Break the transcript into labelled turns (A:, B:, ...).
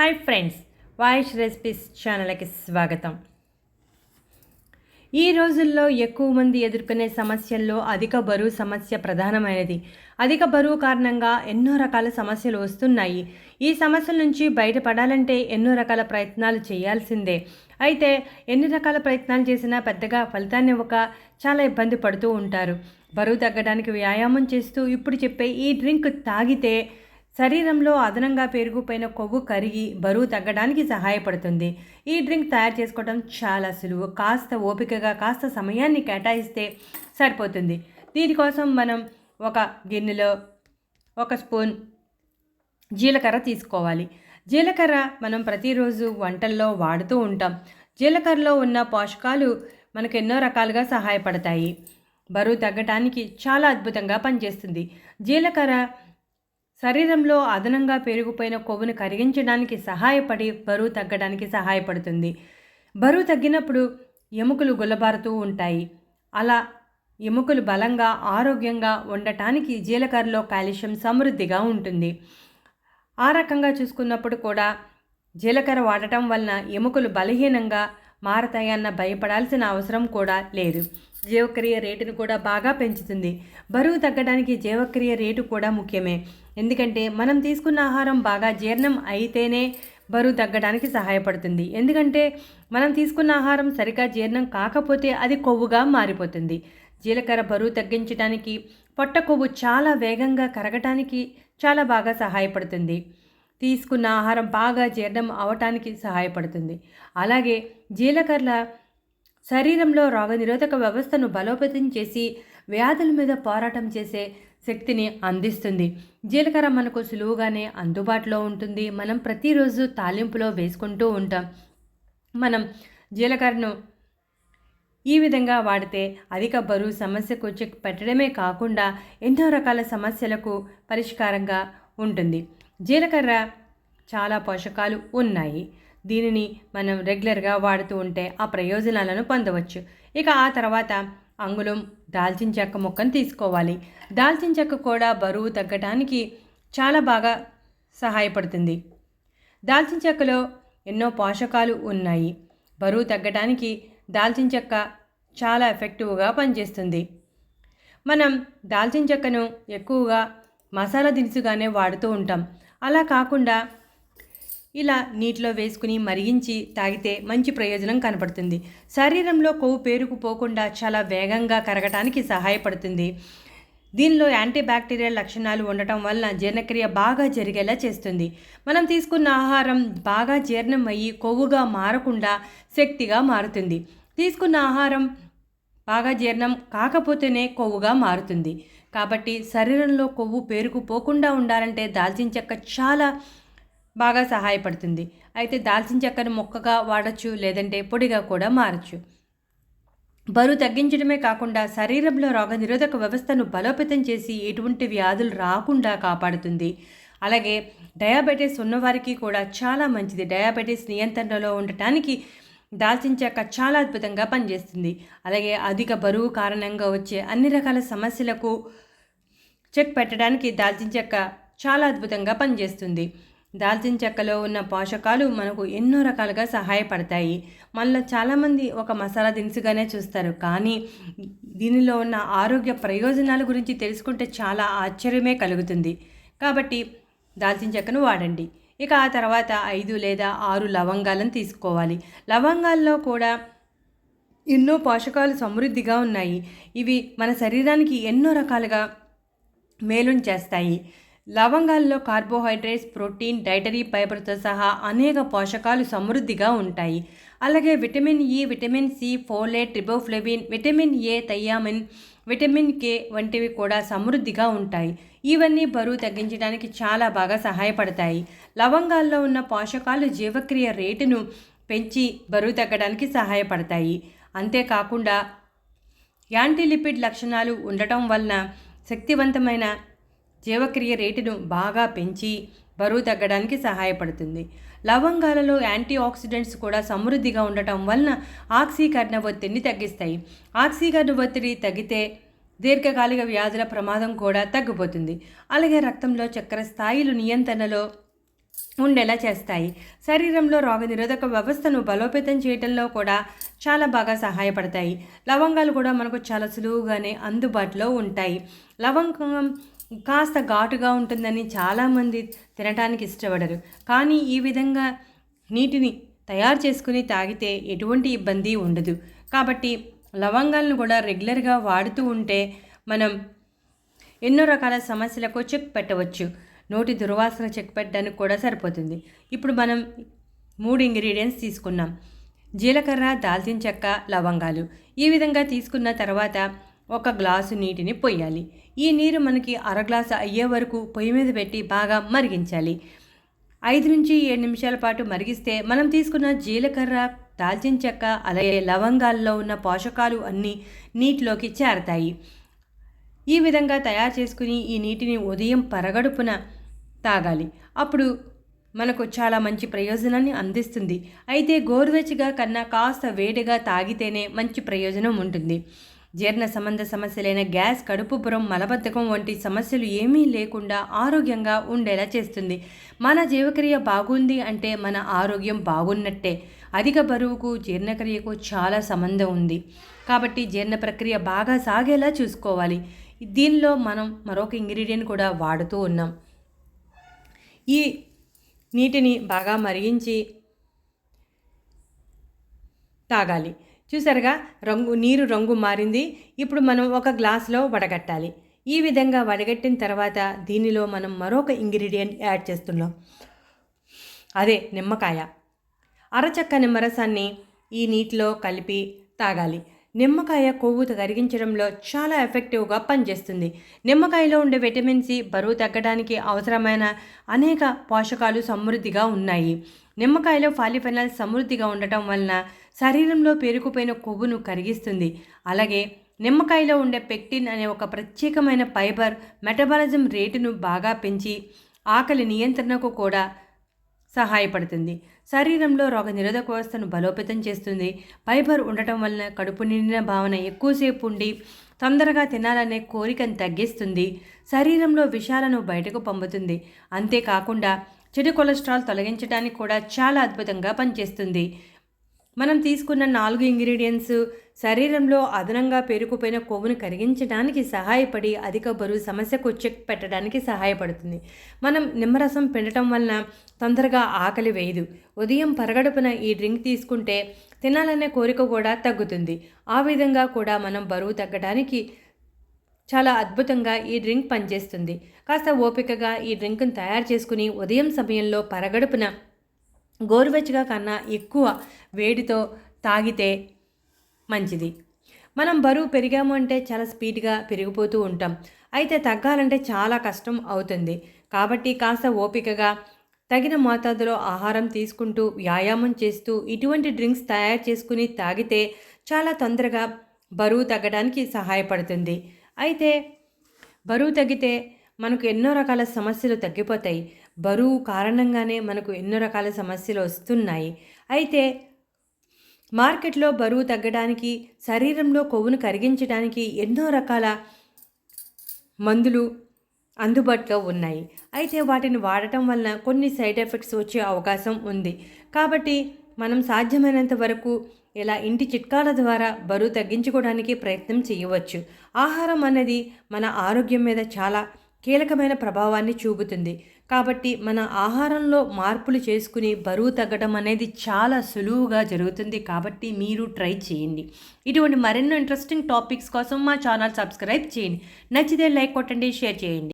A: Hi friends voice recipes ఛానల్కి స్వాగతం. ఈ రోజుల్లో ఎక్కువ మంది ఎదుర్కొనే సమస్యల్లో అధిక బరువు సమస్య ప్రధానమైనది. అధిక బరువు కారణంగా ఎన్నో రకాల సమస్యలు వస్తున్నాయి. ఈ సమస్యల నుంచి బయటపడాలంటే ఎన్నో రకాల ప్రయత్నాలు చేయాల్సిందే. అయితే ఎన్ని రకాల ప్రయత్నాలు చేసినా పెద్దగా ఫలితాన్ని ఇవ్వక చాలా ఇబ్బంది పడుతూ ఉంటారు. బరువు తగ్గడానికి వ్యాయామం చేస్తూ ఇప్పుడు చెప్పే ఈ డ్రింక్ తాగితే శరీరంలో అదనంగా పెరిగిపోయిన కొవ్వు కరిగి బరువు తగ్గడానికి సహాయపడుతుంది. ఈ డ్రింక్ తయారు చేసుకోవడం చాలా సులువు. కాస్త ఓపికగా కాస్త సమయాన్ని కేటాయిస్తే సరిపోతుంది. దీనికోసం మనం ఒక గిన్నెలో ఒక స్పూన్ జీలకర్ర తీసుకోవాలి. జీలకర్ర మనం ప్రతిరోజు వంటల్లో వాడుతూ ఉంటాం. జీలకర్రలో ఉన్న పోషకాలు మనకు ఎన్నో రకాలుగా సహాయపడతాయి. బరువు తగ్గటానికి చాలా అద్భుతంగా పనిచేస్తుంది. జీలకర్ర శరీరంలో అదనంగా పెరిగిపోయిన కొవ్వును కరిగించడానికి సహాయపడి బరువు తగ్గడానికి సహాయపడుతుంది. బరువు తగ్గినప్పుడు ఎముకలు గుల్లబారుతూ ఉంటాయి. అలా ఎముకలు బలంగా ఆరోగ్యంగా ఉండటానికి జీలకర్రలో కాల్షియం సమృద్ధిగా ఉంటుంది. ఆ రకంగా చూసుకున్నప్పుడు కూడా జీలకర్ర వాడటం వలన ఎముకలు బలహీనంగా మారతాయన్న భయపడాల్సిన అవసరం కూడా లేదు. జీవక్రియ రేటును కూడా బాగా పెంచుతుంది. బరువు తగ్గడానికి జీవక్రియ రేటు కూడా ముఖ్యమే. ఎందుకంటే మనం తీసుకున్న ఆహారం బాగా జీర్ణం అయితేనే బరువు తగ్గడానికి సహాయపడుతుంది. ఎందుకంటే మనం తీసుకున్న ఆహారం సరిగా జీర్ణం కాకపోతే అది కొవ్వుగా మారిపోతుంది. జీలకర్ర బరువు తగ్గించడానికి పొట్ట కొవ్వు చాలా వేగంగా కరగటానికి చాలా బాగా సహాయపడుతుంది. తీసుకున్న ఆహారం బాగా జీర్ణం అవటానికి సహాయపడుతుంది. అలాగే జీలకర్ర శరీరంలో రోగనిరోధక వ్యవస్థను బలోపేతం చేసి వ్యాధుల మీద పోరాటం చేసే శక్తిని అందిస్తుంది. జీలకర్ర మనకు సులువుగానే అందుబాటులో ఉంటుంది. మనం ప్రతిరోజు తాలింపులో వేసుకుంటూ ఉంటాం. మనం జీలకర్రను ఈ విధంగా వాడితే అధిక బరువు సమస్యకు చెక్ పెట్టడమే కాకుండా ఎన్నో రకాల సమస్యలకు పరిష్కారంగా ఉంటుంది. జీలకర్ర చాలా పోషకాలు ఉన్నాయి. దీనిని మనం రెగ్యులర్గా వాడుతూ ఉంటే ఆ ప్రయోజనాలను పొందవచ్చు. ఇక ఆ తర్వాత అంగుళం దాల్చిన చెక్క ముక్కను తీసుకోవాలి. దాల్చిన చెక్క కూడా బరువు తగ్గటానికి చాలా బాగా సహాయపడుతుంది. దాల్చిన చెక్కలో ఎన్నో పోషకాలు ఉన్నాయి. బరువు తగ్గడానికి దాల్చిన చెక్క చాలా ఎఫెక్టివ్గా పనిచేస్తుంది. మనం దాల్చిన చెక్కను ఎక్కువగా మసాలా దినుసుగానే వాడుతూ ఉంటాం. అలా కాకుండా ఇలా నీటిలో వేసుకుని మరిగించి తాగితే మంచి ప్రయోజనం కనపడుతుంది. శరీరంలో కొవ్వు పేరుకుపోకుండా చాలా వేగంగా కరగటానికి సహాయపడుతుంది. దీనిలో యాంటీ బ్యాక్టీరియల్ లక్షణాలు ఉండటం వలన జీర్ణక్రియ బాగా జరిగేలా చేస్తుంది. మనం తీసుకున్న ఆహారం బాగా జీర్ణం అయ్యి కొవ్వుగా మారకుండా శక్తిగా మారుతుంది. తీసుకున్న ఆహారం బాగా జీర్ణం కాకపోతేనే కొవ్వుగా మారుతుంది. కాబట్టి శరీరంలో కొవ్వు పేరుకుపోకుండా ఉండాలంటే దాల్చిన చెక్క చాలా బాగా సహాయపడుతుంది. అయితే దాల్చిన చెక్కను మొక్కగా వాడచ్చు లేదంటే పొడిగా కూడా మారచ్చు. బరువు తగ్గించడమే కాకుండా శరీరంలో రోగనిరోధక వ్యవస్థను బలోపేతం చేసి ఎటువంటి వ్యాధులు రాకుండా కాపాడుతుంది. అలాగే డయాబెటీస్ ఉన్నవారికి కూడా చాలా మంచిది. డయాబెటీస్ నియంత్రణలో ఉండటానికి దాల్చిన చెక్క చాలా అద్భుతంగా పనిచేస్తుంది. అలాగే అధిక బరువు కారణంగా వచ్చే అన్ని రకాల సమస్యలకు చెక్ పెట్టడానికి దాల్చిన చెక్క చాలా అద్భుతంగా పనిచేస్తుంది. దాల్చిన చెక్కలో ఉన్న పోషకాలు మనకు ఎన్నో రకాలుగా సహాయపడతాయి. మనలో చాలామంది ఒక మసాలా దినుసుగానే చూస్తారు. కానీ దీనిలో ఉన్న ఆరోగ్య ప్రయోజనాల గురించి తెలుసుకుంటే చాలా ఆశ్చర్యమే కలుగుతుంది. కాబట్టి దాల్చిన చెక్కను వాడండి. ఇక ఆ తర్వాత ఐదు లేదా ఆరు లవంగాలను తీసుకోవాలి. లవంగాల్లో కూడా ఎన్నో పోషకాలు సమృద్ధిగా ఉన్నాయి. ఇవి మన శరీరానికి ఎన్నో రకాలుగా మేలుని చేస్తాయి. లవంగాల్లో కార్బోహైడ్రేట్స్ ప్రోటీన్ డైటరీ ఫైబర్తో సహా అనేక పోషకాలు సమృద్ధిగా ఉంటాయి. అలాగే vitamin E vitamin C folate riboflavin vitamin A thiamine vitamin K వంటివి కూడా సమృద్ధిగా ఉంటాయి. ఇవన్నీ బరువు తగ్గించడానికి చాలా బాగా సహాయపడతాయి. లవంగాల్లో ఉన్న పోషకాలు జీవక్రియ రేటును పెంచి బరువు తగ్గడానికి సహాయపడతాయి. అంతేకాకుండా యాంటీలిపిడ్ లక్షణాలు ఉండటం వలన శక్తివంతమైన జీవక్రియ రేటును బాగా పెంచి బరువు తగ్గడానికి సహాయపడుతుంది. లవంగాలలో యాంటీ ఆక్సిడెంట్స్ కూడా సమృద్ధిగా ఉండటం వలన ఆక్సీకరణ ఒత్తిడిని తగ్గిస్తాయి. ఆక్సీకరణ ఒత్తిడి తగ్గితే దీర్ఘకాలిక వ్యాధుల ప్రమాదం కూడా తగ్గిపోతుంది. అలాగే రక్తంలో చక్కెర స్థాయిలు నియంత్రణలో ఉండేలా చేస్తాయి. శరీరంలో రోగనిరోధక వ్యవస్థను బలోపేతం చేయడంలో కూడా చాలా బాగా సహాయపడతాయి. లవంగాలు కూడా మనకు చాలా సులువుగానే అందుబాటులో ఉంటాయి. లవంగం కాస్త ఘాటుగా ఉంటుందని చాలామంది తినటానికి ఇష్టపడరు. కానీ ఈ విధంగా నీటిని తయారు చేసుకుని తాగితే ఎటువంటి ఇబ్బంది ఉండదు. కాబట్టి లవంగాలను కూడా రెగ్యులర్గా వాడుతూ ఉంటే మనం ఎన్నో రకాల సమస్యలకు చెక్ పెట్టవచ్చు. నోటి దుర్వాసన చెక్ పెట్టడానికి కూడా సరిపోతుంది. ఇప్పుడు మనం మూడు ఇంగ్రీడియంట్స్ తీసుకున్నాం. జీలకర్ర దాల్చిన చెక్క లవంగాలు. ఈ విధంగా తీసుకున్న తర్వాత ఒక గ్లాసు నీటిని పొయ్యాలి. ఈ నీరు మనకి అర గ్లాసు అయ్యే వరకు పొయ్యి మీద పెట్టి బాగా మరిగించాలి. ఐదు నుంచి ఏడు నిమిషాల పాటు మరిగిస్తే మనం తీసుకున్న జీలకర్ర దాల్చిన చెక్క అలాగే లవంగాల్లో ఉన్న పోషకాలు అన్నీ నీటిలోకి చేరతాయి. ఈ విధంగా తయారు చేసుకుని ఈ నీటిని ఉదయం పరగడుపున తాగాలి. అప్పుడు మనకు చాలా మంచి ప్రయోజనాన్ని అందిస్తుంది. అయితే గోరువెచ్చగా కన్నా కాస్త వేడిగా తాగితేనే మంచి ప్రయోజనం ఉంటుంది. జీర్ణ సంబంధ సమస్యలైన గ్యాస్ కడుపుపురం మలబద్ధకం వంటి సమస్యలు ఏమీ లేకుండా ఆరోగ్యంగా ఉండేలా చేస్తుంది. మన జీవక్రియ బాగుంది అంటే మన ఆరోగ్యం బాగున్నట్టే. అధిక బరువుకు జీర్ణక్రియకు చాలా సంబంధం ఉంది. కాబట్టి జీర్ణ ప్రక్రియ బాగా సాగేలా చూసుకోవాలి. దీనిలో మనం మరొక ఇంగ్రీడియంట్ కూడా వాడుతూ ఉన్నాం. ఈ నీటిని బాగా మరిగించి తాగాలి. చూసారుగా? రంగు నీరు రంగు మారింది. ఇప్పుడు మనం ఒక గ్లాసులో వడగట్టాలి. ఈ విధంగా వడగట్టిన తర్వాత దీనిలో మనం మరొక ఇంగ్రీడియంట్ యాడ్ చేస్తున్నాం. అదే నిమ్మకాయ. అరచక్క నిమ్మరసాన్ని ఈ నీటిలో కలిపి తాగాలి. నిమ్మకాయ కొవ్వు కరిగించడంలో చాలా ఎఫెక్టివ్గా పనిచేస్తుంది. నిమ్మకాయలో ఉండే విటమిన్ సి బరువు తగ్గడానికి అవసరమైన అనేక పోషకాలు సమృద్ధిగా ఉన్నాయి. నిమ్మకాయలో ఫాలిఫెనాల్ సమృద్ధిగా ఉండటం వలన శరీరంలో పేరుకుపోయిన కొవ్వును కరిగిస్తుంది. అలాగే నిమ్మకాయలో ఉండే పెక్టిన్ అనే ఒక ప్రత్యేకమైన ఫైబర్ మెటబాలిజం రేటును బాగా పెంచి ఆకలి నియంత్రణకు కూడా సహాయపడుతుంది. శరీరంలో రోగ నిరోధక వ్యవస్థను బలోపేతం చేస్తుంది. ఫైబర్ ఉండటం వలన కడుపు నిండిన భావన ఎక్కువసేపు ఉండి తొందరగా తినాలనే కోరికను తగ్గిస్తుంది. శరీరంలో విషాలను బయటకు పంపుతుంది. అంతేకాకుండా చెడు కొలెస్ట్రాల్ తొలగించడానికి కూడా చాలా అద్భుతంగా పనిచేస్తుంది. మనం తీసుకున్న నాలుగు ఇంగ్రీడియంట్స్ శరీరంలో అదనంగా పేరుకుపోయిన కొవ్వును కరిగించడానికి సహాయపడి అధిక బరువు సమస్యకు చెక్ పెట్టడానికి సహాయపడుతుంది. మనం నిమ్మరసం పిండటం వలన తొందరగా ఆకలి వేయదు. ఉదయం పరగడుపున ఈ డ్రింక్ తీసుకుంటే తినాలనే కోరిక కూడా తగ్గుతుంది. ఆ విధంగా కూడా మనం బరువు తగ్గడానికి చాలా అద్భుతంగా ఈ డ్రింక్ పనిచేస్తుంది. కాస్త ఓపికగా ఈ డ్రింక్ను తయారు చేసుకుని ఉదయం సమయంలో పరగడుపున గోరువెచ్చగా కన్నా ఎక్కువ వేడితో తాగితే మంచిది. మనం బరువు పెరిగాము అంటే చాలా స్పీడ్గా పెరిగిపోతూ ఉంటాం. అయితే తగ్గాలంటే చాలా కష్టం అవుతుంది. కాబట్టి కాస్త ఓపికగా తగిన మోతాదులో ఆహారం తీసుకుంటూ వ్యాయామం చేస్తూ ఇటువంటి డ్రింక్స్ తయారు చేసుకుని తాగితే చాలా తొందరగా బరువు తగ్గడానికి సహాయపడుతుంది. అయితే బరువు తగ్గితే మనకు ఎన్నో రకాల సమస్యలు తగ్గిపోతాయి. బరువు కారణంగానే మనకు ఎన్నో రకాల సమస్యలు వస్తున్నాయి. అయితే మార్కెట్లో బరువు తగ్గడానికి శరీరంలో కొవ్వును కరిగించడానికి ఎన్నో రకాల మందులు అందుబాటులో ఉన్నాయి. అయితే వాటిని వాడటం వలన కొన్ని సైడ్ ఎఫెక్ట్స్ వచ్చే అవకాశం ఉంది. కాబట్టి మనం సాధ్యమైనంత వరకు ఇలా ఇంటి చిట్కాల ద్వారా బరువు తగ్గించుకోవడానికి ప్రయత్నం చేయవచ్చు. ఆహారం అనేది మన ఆరోగ్యం మీద చాలా కీలకమైన ప్రభావాన్ని చూపుతుంది. కాబట్టి మన ఆహారంలో మార్పులు చేసుకుని బరువు తగ్గడం అనేది చాలా సులువుగా జరుగుతుంది కాబట్టి మీరు ట్రై చేయండి. ఇటువంటి మరెన్నో ఇంట్రెస్టింగ్ టాపిక్స్ కోసం మా ఛానల్ సబ్స్క్రైబ్ చేయండి. నచ్చితే లైక్ కొట్టండి షేర్ చేయండి.